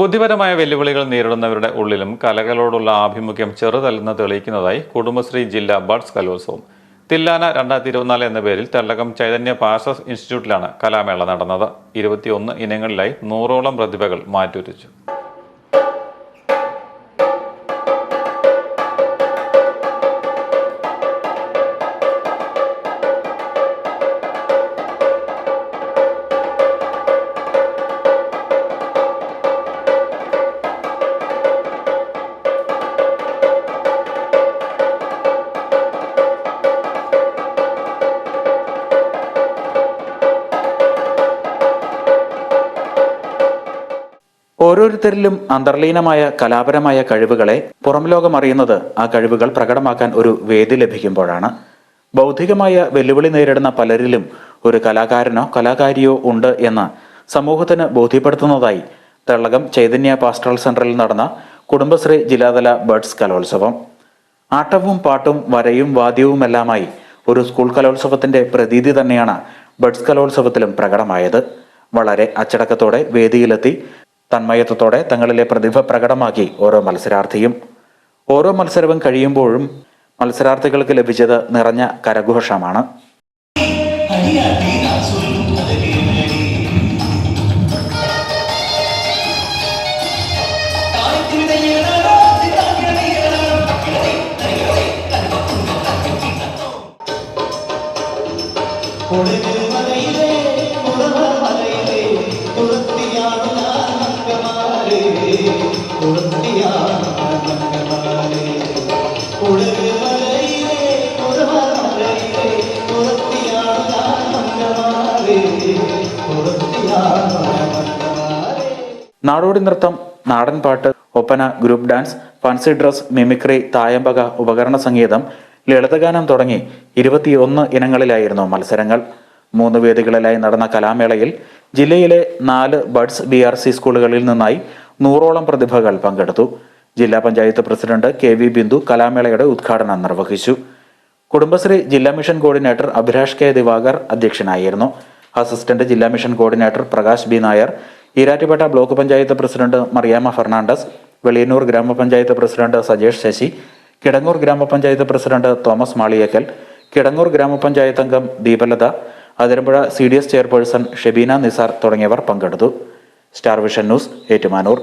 ബുദ്ധിപരമായ വെല്ലുവിളികൾ നേരിടുന്നവരുടെ ഉള്ളിലും കലകളോടുള്ള ആഭിമുഖ്യം ചെറുതല്ലെന്ന് തെളിയിക്കുന്നതായി കുടുംബശ്രീ ജില്ലാ ബഡ്സ് കലോത്സവം. തില്ലാന രണ്ടായിരത്തി ഇരുപത്തിനാല് എന്ന പേരിൽ തെള്ളകം ചൈതന്യ പാസസ് ഇൻസ്റ്റിറ്റ്യൂട്ടിലാണ് കലാമേള നടന്നത്. ഇരുപത്തിയൊന്ന് ഇനങ്ങളിലായി നൂറോളം പ്രതിഭകൾ മാറ്റുരച്ചു. ഓരോരുത്തരിലും അന്തർലീനമായ കലാപരമായ കഴിവുകളെ പുറം ലോകം അറിയുന്നത് ആ കഴിവുകൾ പ്രകടമാക്കാൻ ഒരു വേദി ലഭിക്കുമ്പോഴാണ്. ബൗദ്ധികമായ വെല്ലുവിളി നേരിടുന്ന പലരിലും ഒരു കലാകാരനോ കലാകാരിയോ ഉണ്ട് എന്ന് സമൂഹത്തിന് ബോധ്യപ്പെടുത്തുന്നതായി തെള്ളകം ചൈതന്യ പാസ്റ്ററൽ സെന്ററിൽ നടന്ന കുടുംബശ്രീ ജില്ലാതല ബേഡ്സ് കലോത്സവം. ആട്ടവും പാട്ടും വരയും വാദ്യവുമെല്ലാമായി ഒരു സ്കൂൾ കലോത്സവത്തിന്റെ പ്രതീതി തന്നെയാണ് ബഡ്സ് കലോത്സവത്തിലും പ്രകടമായത്. വളരെ അച്ചടക്കത്തോടെ വേദിയിലെത്തി തന്മയത്വത്തോടെ തങ്ങളിലെ പ്രതിഭ പ്രകടമാക്കി ഓരോ മത്സരാർത്ഥിയും. ഓരോ മത്സരവും കഴിയുമ്പോഴും മത്സരാർത്ഥികൾക്ക് ലഭിച്ചത് നിറഞ്ഞ കരഘോഷമാണ്. കൊടുങ്ങുമലയിലെ നാടോടി നൃത്തം നാടൻ പാട്ട് Oppana group dance fancy dress mimicry തായമ്പക ഉപകരണ സംഗീതം ലളിതഗാനം തുടങ്ങി ഇരുപത്തിയൊന്ന് ഇനങ്ങളിലായിരുന്നു മത്സരങ്ങൾ. മൂന്ന് വേദികളിലായി നടന്ന കലാമേളയിൽ ജില്ലയിലെ നാല് ബഡ്സ് ബി ആർ സി സ്കൂളുകളിൽ നിന്നായി നൂറോളം പ്രതിഭകൾ പങ്കെടുത്തു. ജില്ലാ panchayat president K V Bindu കലാമേളയുടെ ഉദ്ഘാടനം നിർവഹിച്ചു. കുടുംബശ്രീ ജില്ലാ mission coordinator Abhilash K Diwakar അധ്യക്ഷനായിരുന്നു. അസിസ്റ്റന്റ് ജില്ലാ mission coordinator Prakash B Nair Erattupetta block panchayat president Mariamma Fernandez Veliyannoor ഗ്രാമപഞ്ചായത്ത് പ്രസിഡന്റ് സജേഷ് ശശി കിടങ്ങൂർ ഗ്രാമപഞ്ചായത്ത് പ്രസിഡന്റ് തോമസ് മാളിയേക്കൽ കിടങ്ങൂർ ഗ്രാമപഞ്ചായത്ത് അംഗം Deepalatha Athirampuzha C D S chairperson Shebeena Nisar തുടങ്ങിയവർ പങ്കെടുത്തു. Star Vision News Ettumanoor.